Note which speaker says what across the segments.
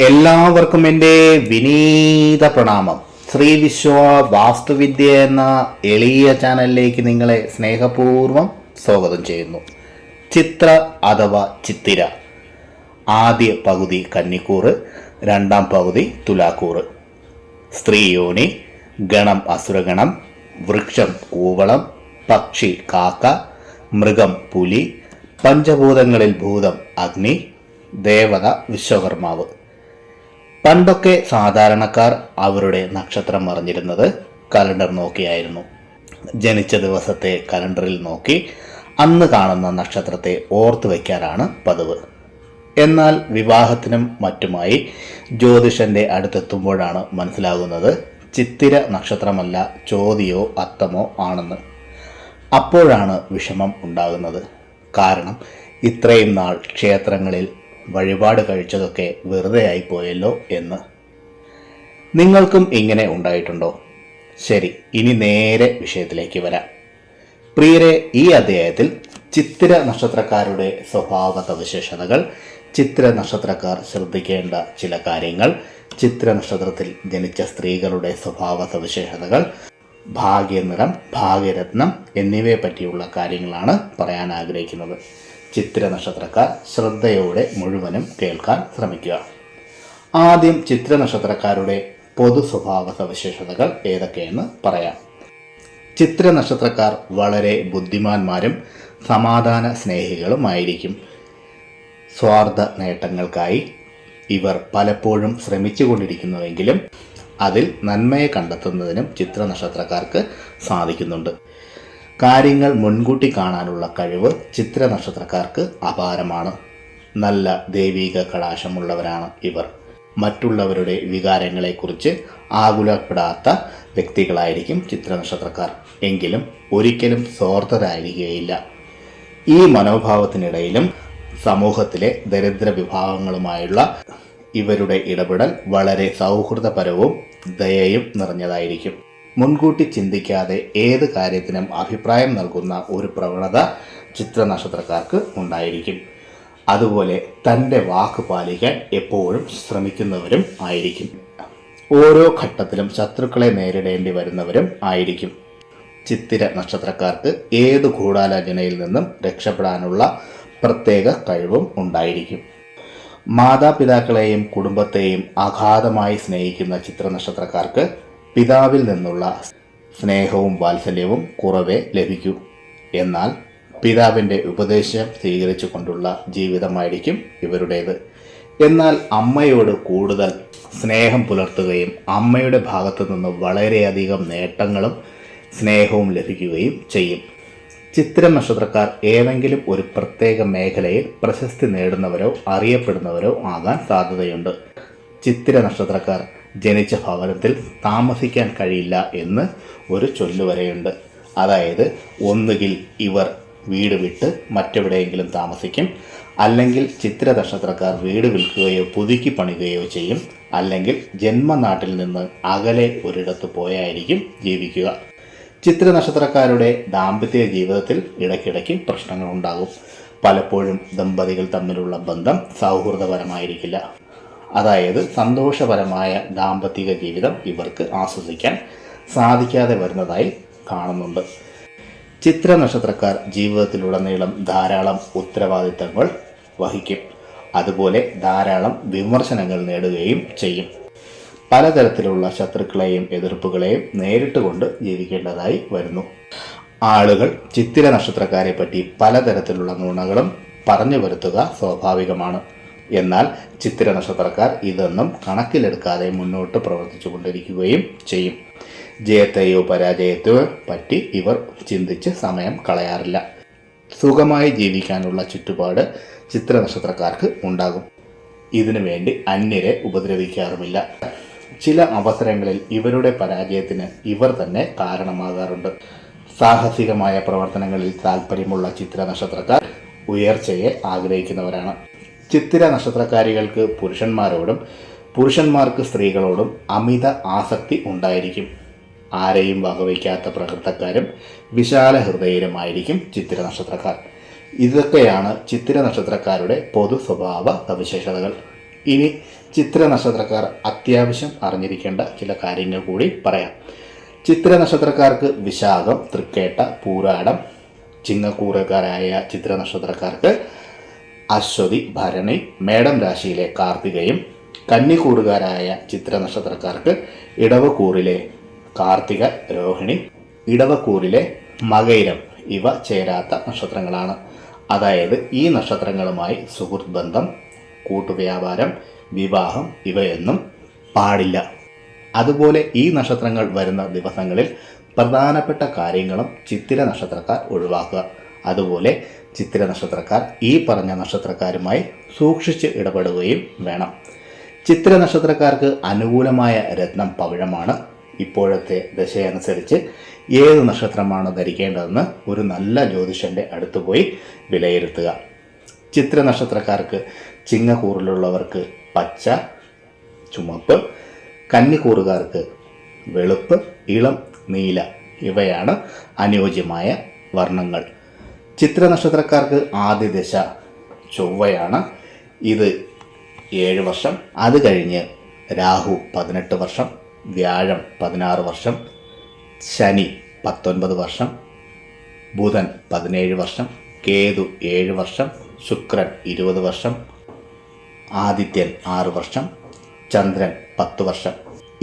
Speaker 1: എല്ലാവർക്കും എന്റെ വിനീത പ്രണാമം. ശ്രീ വിശ്വ വാസ്തുവിദ്യ എന്ന എളിയ ചാനലിലേക്ക് നിങ്ങളെ സ്നേഹപൂർവം സ്വാഗതം ചെയ്യുന്നു. ചിത്ര അഥവാ ചിത്തിര. ആദ്യ പകുതി കന്നിക്കൂറ് രണ്ടാം പകുതി തുലാക്കൂറ്. സ്ത്രീ യോനി ഗണം അസുരഗണം വൃക്ഷം കൂവളം പക്ഷി കാക്ക മൃഗം പുലി പഞ്ചഭൂതങ്ങളിൽ ഭൂതം അഗ്നി ദേവത വിശ്വകർമാവ്. പണ്ടൊക്കെ സാധാരണക്കാർ അവരുടെ നക്ഷത്രം അറിഞ്ഞിരുന്നത് കലണ്ടർ നോക്കിയായിരുന്നു. ജനിച്ച ദിവസത്തെ കലണ്ടറിൽ നോക്കി അന്ന് കാണുന്ന നക്ഷത്രത്തെ ഓർത്തു വയ്ക്കാറാണ് പതിവ്. എന്നാൽ വിവാഹത്തിനും മറ്റുമായി ജ്യോതിഷന്റെ അടുത്തെത്തുമ്പോഴാണ് മനസ്സിലാകുന്നത് ചിത്തിര നക്ഷത്രമല്ല ചോതിയോ അത്തമോ ആണെന്ന്. അപ്പോഴാണ് വിഷമം ഉണ്ടാകുന്നത്. കാരണം ഇത്രയും നാൾ ക്ഷേത്രങ്ങളിൽ വഴിപാട് കഴിച്ചതൊക്കെ വെറുതെ ആയിപ്പോയല്ലോ എന്ന്. നിങ്ങൾക്കും ഇങ്ങനെ ഉണ്ടായിട്ടുണ്ടോ? ശരി ഇനി നേരെ വിഷയത്തിലേക്ക് വരാം. പ്രിയരെ ഈ അധ്യായത്തിൽ ചിത്തിര നക്ഷത്രക്കാരുടെ സ്വഭാവ സവിശേഷതകൾ ചിത്ര നക്ഷത്രക്കാർ ശ്രദ്ധിക്കേണ്ട ചില കാര്യങ്ങൾ ചിത്ര നക്ഷത്രത്തിൽ ജനിച്ച സ്ത്രീകളുടെ സ്വഭാവ സവിശേഷതകൾ ഭാഗ്യനിറം ഭാഗ്യരത്നം എന്നിവയെ പറ്റിയുള്ള കാര്യങ്ങളാണ് പറയാൻ ആഗ്രഹിക്കുന്നത്. ചിത്ര നക്ഷത്രക്കാർ ശ്രദ്ധയോടെ മുഴുവനും കേൾക്കാൻ ശ്രമിക്കുക. ആദ്യം ചിത്ര നക്ഷത്രക്കാരുടെ പൊതു സ്വഭാവ സവിശേഷതകൾ ഏതൊക്കെയെന്ന് പറയാം. ചിത്ര നക്ഷത്രക്കാർ വളരെ ബുദ്ധിമാന്മാരും സമാധാന സ്നേഹികളുമായിരിക്കും. സ്വാർത്ഥ നേട്ടങ്ങൾക്കായി ഇവർ പലപ്പോഴും ശ്രമിച്ചു ശ്രമിച്ചുകൊണ്ടിരിക്കുന്നുവെങ്കിലും അതിൽ നന്മയെ കണ്ടെത്തുന്നതിനും ചിത്ര നക്ഷത്രക്കാർക്ക് സാധിക്കുന്നുണ്ട്. കാര്യങ്ങൾ മുൻകൂട്ടി കാണാനുള്ള കഴിവ് ചിത്ര നക്ഷത്രക്കാർക്ക് അപാരമാണ്. നല്ല ദൈവീക കടാശമുള്ളവരാണ് ഇവർ. മറ്റുള്ളവരുടെ വികാരങ്ങളെക്കുറിച്ച് ആകുലപ്പെടാത്ത വ്യക്തികളായിരിക്കും ചിത്ര നക്ഷത്രക്കാർ എങ്കിലും ഒരിക്കലും സ്വാർത്ഥരായിരിക്കുകയില്ല. ഈ മനോഭാവത്തിനിടയിലും സമൂഹത്തിലെ ദരിദ്ര വിഭാഗങ്ങളുമായുള്ള ഇവരുടെ ഇടപെടൽ വളരെ സൗഹൃദപരവും ദയയും നിറഞ്ഞതായിരിക്കും. മുൻകൂട്ടി ചിന്തിക്കാതെ ഏത് കാര്യത്തിനും അഭിപ്രായം നൽകുന്ന ഒരു പ്രവണത ചിത്ര നക്ഷത്രക്കാർക്ക് ഉണ്ടായിരിക്കും. അതുപോലെ തന്റെ വാക്ക് പാലിക്കാൻ എപ്പോഴും ശ്രമിക്കുന്നവരും ആയിരിക്കും. ഓരോ ഘട്ടത്തിലും ശത്രുക്കളെ നേരിടേണ്ടി വരുന്നവരും ആയിരിക്കും. ചിത്തിര നക്ഷത്രക്കാർക്ക് ഏത് ഗൂഢാലോചനയിൽ നിന്നും രക്ഷപ്പെടാനുള്ള പ്രത്യേക കഴിവും ഉണ്ടായിരിക്കും. മാതാപിതാക്കളെയും കുടുംബത്തെയും അഗാധമായി സ്നേഹിക്കുന്ന ചിത്ര നക്ഷത്രക്കാർക്ക് പിതാവിൽ നിന്നുള്ള സ്നേഹവും വാത്സല്യവും കുറവേ ലഭിക്കൂ. എന്നാൽ പിതാവിന്റെ ഉപദേശം സ്വീകരിച്ചു കൊണ്ടുള്ള ജീവിതമായിരിക്കും ഇവരുടേത്. എന്നാൽ അമ്മയോട് കൂടുതൽ സ്നേഹം പുലർത്തുകയും അമ്മയുടെ ഭാഗത്തു നിന്ന് വളരെയധികം നേട്ടങ്ങളും സ്നേഹവും ലഭിക്കുകയും ചെയ്യും. ചിത്ര നക്ഷത്രക്കാർ ഏതെങ്കിലും ഒരു പ്രത്യേക മേഖലയിൽ പ്രശസ്തി നേടുന്നവരോ അറിയപ്പെടുന്നവരോ ആകാൻ സാധ്യതയുണ്ട്. ചിത്തിര നക്ഷത്രക്കാർ ജനിച്ച ഭവനത്തിൽ താമസിക്കാൻ കഴിയില്ല എന്ന് ഒരു ചൊല്ലുവരെയുണ്ട്. അതായത് ഒന്നുകിൽ ഇവർ വീട് വിട്ട് മറ്റെവിടെയെങ്കിലും താമസിക്കും അല്ലെങ്കിൽ ചിത്ര നക്ഷത്രക്കാർ വീട് വിൽക്കുകയോ പുതുക്കി പണിയുകയോ ചെയ്യും അല്ലെങ്കിൽ ജന്മനാട്ടിൽ നിന്ന് അകലെ ഒരിടത്ത് പോയായിരിക്കും ജീവിക്കുക. ചിത്ര നക്ഷത്രക്കാരുടെ ദാമ്പത്യ ജീവിതത്തിൽ ഇടയ്ക്കിടയ്ക്ക് പ്രശ്നങ്ങളുണ്ടാകും. പലപ്പോഴും ദമ്പതികൾ തമ്മിലുള്ള ബന്ധം സൗഹൃദപരമായിരിക്കില്ല. അതായത് സന്തോഷപരമായ ദാമ്പത്തിക ജീവിതം ഇവർക്ക് ആസ്വദിക്കാൻ സാധിക്കാതെ വരുന്നതായി കാണുന്നുണ്ട്. ചിത്ര നക്ഷത്രക്കാർ ജീവിതത്തിലുടനീളം ധാരാളം ഉത്തരവാദിത്തങ്ങൾ വഹിക്കും. അതുപോലെ ധാരാളം വിമർശനങ്ങൾ നേടുകയും ചെയ്യും. പലതരത്തിലുള്ള ശത്രുക്കളെയും എതിർപ്പുകളെയും നേരിട്ട് കൊണ്ട് ജീവിക്കേണ്ടതായി വരുന്നു. ആളുകൾ ചിത്തിര നക്ഷത്രക്കാരെ പറ്റി പലതരത്തിലുള്ള നുണകളും പറഞ്ഞു വരുത്തുക സ്വാഭാവികമാണ്. എന്നാൽ ചിത്തിര നക്ഷത്രക്കാർ ഇതൊന്നും കണക്കിലെടുക്കാതെ മുന്നോട്ട് പ്രവർത്തിച്ചു കൊണ്ടിരിക്കുകയും ചെയ്യും. ജയത്തെയോ പരാജയത്തെയോ പറ്റി ഇവർ ചിന്തിച്ച് സമയം കളയാറില്ല. സുഖമായി ജീവിക്കാനുള്ള ചുറ്റുപാട് ചിത്ര നക്ഷത്രക്കാർക്ക് ഉണ്ടാകും. ഇതിനു വേണ്ടി അന്യരെ ഉപദ്രവിക്കാറുമില്ല. ചില അവസരങ്ങളിൽ ഇവരുടെ പരാജയത്തിന് ഇവർ തന്നെ കാരണമാകാറുണ്ട്. സാഹസികമായ പ്രവർത്തനങ്ങളിൽ താല്പര്യമുള്ള ചിത്ര നക്ഷത്രക്കാർ ഉയർച്ചയെ ആഗ്രഹിക്കുന്നവരാണ്. ചിത്തിര നക്ഷത്രക്കാരികൾക്ക് പുരുഷന്മാരോടും പുരുഷന്മാർക്ക് സ്ത്രീകളോടും അമിത ആസക്തി ഉണ്ടായിരിക്കും. ആരെയും വകവയ്ക്കാത്ത പ്രകൃതക്കാരും വിശാല ഹൃദയരുമായിരിക്കും ചിത്തിര നക്ഷത്രക്കാർ. ഇതൊക്കെയാണ് ചിത്തിര നക്ഷത്രക്കാരുടെ പൊതു സ്വഭാവ സവിശേഷതകൾ. ഇനി ചിത്ര നക്ഷത്രക്കാർ അത്യാവശ്യം അറിഞ്ഞിരിക്കേണ്ട ചില കാര്യങ്ങൾ കൂടി പറയാം. ചിത്ര നക്ഷത്രക്കാർക്ക് വിശാഖം തൃക്കേട്ട പൂരാടം ചിങ്ങക്കൂറുകാരായ ചിത്ര നക്ഷത്രക്കാർക്ക് അശ്വതി ഭരണി മേടം രാശിയിലെ കാർത്തികയും കന്നിക്കൂറുകാരായ ചിത്ര നക്ഷത്രക്കാർക്ക് ഇടവക്കൂറിലെ കാർത്തിക രോഹിണി ഇടവക്കൂറിലെ മകൈരം ഇവ ചേരാത്ത നക്ഷത്രങ്ങളാണ്. അതായത് ഈ നക്ഷത്രങ്ങളുമായി സുഹൃത്ത് ബന്ധം കൂട്ടുവ്യാപാരം വിവാഹം ഇവയൊന്നും പാടില്ല. അതുപോലെ ഈ നക്ഷത്രങ്ങൾ വരുന്ന ദിവസങ്ങളിൽ പ്രധാനപ്പെട്ട കാര്യങ്ങളും ചിത്തിര നക്ഷത്രക്കാർ ഒഴിവാക്കുക. അതുപോലെ ചിത്തിര നക്ഷത്രക്കാർ ഈ പറഞ്ഞ നക്ഷത്രക്കാരുമായി സൂക്ഷിച്ച് ഇടപെടുകയും വേണം. ചിത്തിര നക്ഷത്രക്കാർക്ക് അനുകൂലമായ രത്നം പവിഴമാണ്. ഇപ്പോഴത്തെ ദശയനുസരിച്ച് ഏത് നക്ഷത്രമാണ് ധരിക്കേണ്ടതെന്ന് ഒരു നല്ല ജ്യോതിഷന്റെ അടുത്ത് പോയി വിലയിരുത്തുക. ചിത്ര നക്ഷത്രക്കാർക്ക് ചിങ്ങക്കൂറിലുള്ളവർക്ക് പച്ച ചുമപ്പ് കന്നിക്കൂറുകാർക്ക് വെളുപ്പ് ഇളം നീല ഇവയാണ് അനുയോജ്യമായ വർണങ്ങൾ. ചിത്ര നക്ഷത്രക്കാർക്ക് ആദ്യ ദശ ചൊവ്വയാണ്. ഇത് ഏഴ് വർഷം. അത് കഴിഞ്ഞ് രാഹു പതിനെട്ട് വർഷം വ്യാഴം പതിനാറ് വർഷം ശനി പത്തൊൻപത് വർഷം ബുധൻ പതിനേഴ് വർഷം കേതു ഏഴ് വർഷം ശുക്രൻ ഇരുപത് വർഷം ആദിത്യൻ ആറ് വർഷം ചന്ദ്രൻ പത്ത് വർഷം.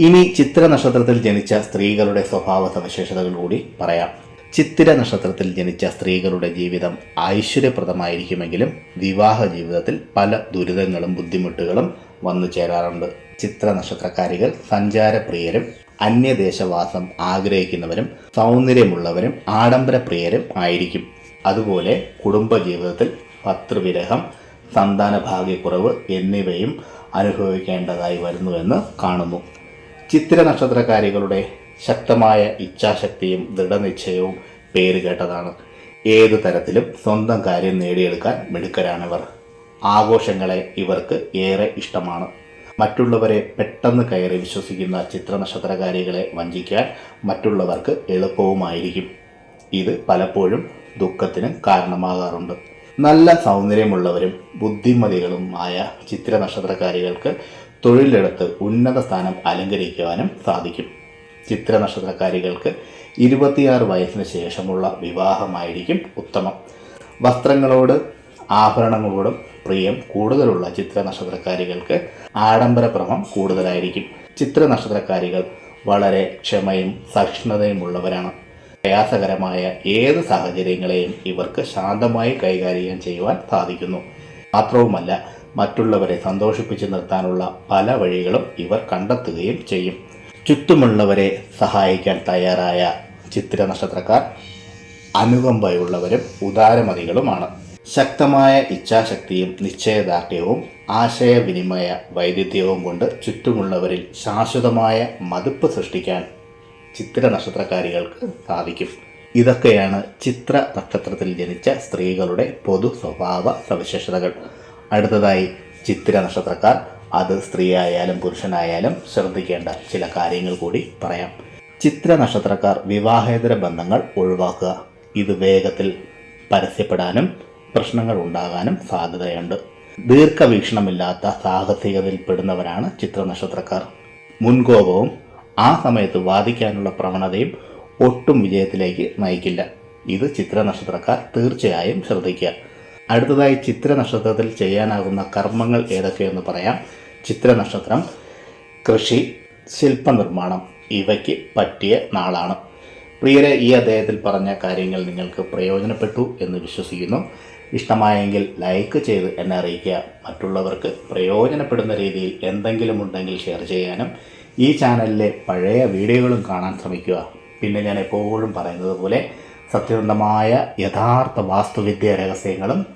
Speaker 1: ഇനി ചിത്ര നക്ഷത്രത്തിൽ ജനിച്ച സ്ത്രീകളുടെ സ്വഭാവ സവിശേഷതകൾ കൂടി പറയാം. ചിത്തിര നക്ഷത്രത്തിൽ ജനിച്ച സ്ത്രീകളുടെ ജീവിതം ഐശ്വര്യപ്രദമായിരിക്കുമെങ്കിലും വിവാഹ ജീവിതത്തിൽ പല ദുരിതങ്ങളും ബുദ്ധിമുട്ടുകളും വന്നു ചേരാറുണ്ട്. ചിത്ര നക്ഷത്രക്കാരികൾ സഞ്ചാരപ്രിയരും അന്യദേശവാസം ആഗ്രഹിക്കുന്നവരും സൗന്ദര്യമുള്ളവരും ആഡംബരപ്രിയരും ആയിരിക്കും. അതുപോലെ കുടുംബജീവിതത്തിൽ പത്രവിരഹം സന്താന ഭാഗ്യക്കുറവ് എന്നിവയും അനുഭവിക്കേണ്ടതായി വരുന്നുവെന്ന് കാണുന്നു. ചിത്ര നക്ഷത്രക്കാരികളുടെ ശക്തമായ ഇച്ഛാശക്തിയും ദൃഢനിശ്ചയവും പേര് കേട്ടതാണ്. ഏതു തരത്തിലും സ്വന്തം കാര്യം നേടിയെടുക്കാൻ മിടുക്കരാണിവർ. ആഘോഷങ്ങളെ ഇവർക്ക് ഏറെ ഇഷ്ടമാണ്. മറ്റുള്ളവരെ പെട്ടെന്ന് കയറി വിശ്വസിക്കുന്ന ചിത്രനക്ഷത്രകാരികളെ വഞ്ചിക്കാൻ മറ്റുള്ളവർക്ക് എളുപ്പവുമായിരിക്കും. ഇത് പലപ്പോഴും ദുഃഖത്തിന് കാരണമാകാറുണ്ട്. നല്ല സൗന്ദര്യമുള്ളവരും ബുദ്ധിമതികളുമായ ചിത്ര നക്ഷത്രക്കാരികൾക്ക് തൊഴിലെടുത്ത് ഉന്നത സ്ഥാനം അലങ്കരിക്കുവാനും സാധിക്കും. ചിത്ര നക്ഷത്രക്കാരികൾക്ക് ഇരുപത്തിയാറ് വയസ്സിന് ശേഷമുള്ള വിവാഹമായിരിക്കും ഉത്തമം. വസ്ത്രങ്ങളോട് ആഭരണങ്ങളോടും പ്രിയം കൂടുതലുള്ള ചിത്ര നക്ഷത്രക്കാരികൾക്ക് ആഡംബരഭ്രമം കൂടുതലായിരിക്കും. ചിത്ര നക്ഷത്രക്കാരികൾ വളരെ ക്ഷമയും സഹിഷ്ണുതയും ഉള്ളവരാണ്. പ്രയാസകരമായ ഏത് സാഹചര്യങ്ങളെയും ഇവർക്ക് ശാന്തമായി കൈകാര്യം ചെയ്യുവാൻ സാധിക്കുന്നു. മാത്രവുമല്ല മറ്റുള്ളവരെ സന്തോഷിപ്പിച്ചു നിർത്താനുള്ള പല വഴികളും ഇവർ കണ്ടെത്തുകയും ചെയ്യും. ചുറ്റുമുള്ളവരെ സഹായിക്കാൻ തയ്യാറായ ചിത്ര നക്ഷത്രക്കാർ അനുകമ്പയുള്ളവരും ഉദാരമതികളുമാണ്. ശക്തമായ ഇച്ഛാശക്തിയും നിശ്ചയദാർഢ്യവും ആശയവിനിമയ വൈദഗ്ധ്യവും കൊണ്ട് ചുറ്റുമുള്ളവരിൽ ശാശ്വതമായ മതിപ്പ് സൃഷ്ടിക്കാൻ ചിത്ര നക്ഷത്രക്കാരികൾക്ക് സാധിക്കും. ഇതൊക്കെയാണ് ചിത്ര നക്ഷത്രത്തിൽ ജനിച്ച സ്ത്രീകളുടെ പൊതു സ്വഭാവ സവിശേഷതകൾ. അടുത്തതായി ചിത്ര നക്ഷത്രക്കാർ അത് സ്ത്രീയായാലും പുരുഷനായാലും ശ്രദ്ധിക്കേണ്ട ചില കാര്യങ്ങൾ കൂടി പറയാം. ചിത്ര നക്ഷത്രക്കാർ വിവാഹേതര ബന്ധങ്ങൾ ഒഴിവാക്കുക. ഇത് വേഗത്തിൽ പരസ്യപ്പെടാനും പ്രശ്നങ്ങൾ ഉണ്ടാകാനും സാധ്യതയുണ്ട്. ദീർഘവീക്ഷണമില്ലാത്ത സാഹസികതയിൽ പെടുന്നവരാണ് ചിത്ര നക്ഷത്രക്കാർ. മുൻകോപവും ആ സമയത്ത് വാദിക്കാനുള്ള പ്രവണതയും ഒട്ടും വിജയത്തിലേക്ക് നയിക്കില്ല. ഇത് ചിത്ര നക്ഷത്രക്കാർ തീർച്ചയായും ശ്രദ്ധിക്കുക. അടുത്തതായി ചിത്ര നക്ഷത്രത്തിൽ ചെയ്യാനാകുന്ന കർമ്മങ്ങൾ ഏതൊക്കെയെന്ന് പറയാം. ചിത്ര നക്ഷത്രം കൃഷി ശില്പനിർമ്മാണം ഇവയ്ക്ക് പറ്റിയ നാളാണ്. പ്രിയരെ ഈ അദ്ദേഹത്തിൽ പറഞ്ഞ കാര്യങ്ങൾ നിങ്ങൾക്ക് പ്രയോജനപ്പെട്ടു എന്ന് വിശ്വസിക്കുന്നു. ഇഷ്ടമായെങ്കിൽ ലൈക്ക് ചെയ്ത് എന്നെ അറിയിക്കുക. മറ്റുള്ളവർക്ക് പ്രയോജനപ്പെടുന്ന രീതിയിൽ എന്തെങ്കിലും ഉണ്ടെങ്കിൽ ഷെയർ ചെയ്യാനും ഈ ചാനലിലെ പഴയ വീഡിയോകളും കാണാൻ ശ്രമിക്കുക. പിന്നെ ഞാൻ എപ്പോഴും പറയുന്നത് പോലെ സത്യസന്ധമായ യഥാർത്ഥ വാസ്തുവിദ്യ രഹസ്യങ്ങളും